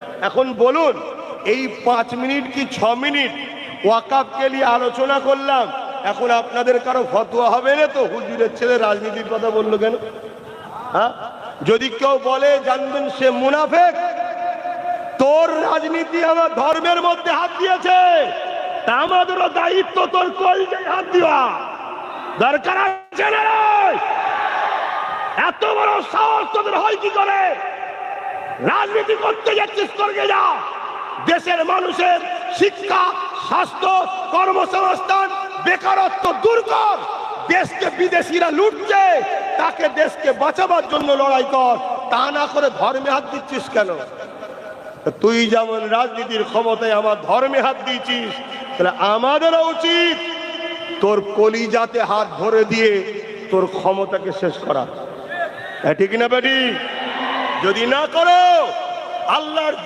এখন বলুন, এই পাঁচ মিনিট কি ছ মিনিট ওয়াকাফকে নিয়ে আলোচনা করলাম? এখন আপনাদের কারও ফতোয়া হবে না তো? হুজুরের ছেলে রাজনীতির কথা বলল কেন? হ্যাঁ? যদি কেউ বলে, জানবেন সে মুনাফেক। তোর রাজনীতি আমার ধর্মের মধ্যে হাত দিয়েছে। তা আমাদেরও দায়িত্ব তোর কলজায় হাত দেওয়া। দরকার আছে না এত বড় সাহস তোদের হয় কি করে? রাজনীতি করতে যাচ্ছিস করকে যা দেশের মানুষের শিক্ষা, স্বাস্থ্য, কর্মসংস্থান, বেকারত্ব দূর কর। দেশকে বিদেশিরা লুটছে, তাকে দেশকে বাঁচাবার জন্য লড়াই কর। তা না করে ধর্মে হাত দিচ্ছিস কেন? তুই যেমন রাজনীতির ক্ষমতায় আমার ধর্মে হাত দিয়েছিস, তাহলে আমাদেরও উচিত তোর কলিজাতে হাত ধরে দিয়ে তোর ক্ষমতাকে শেষ করা। ঠিক না, বেটি? যদি না করো আল্লাহর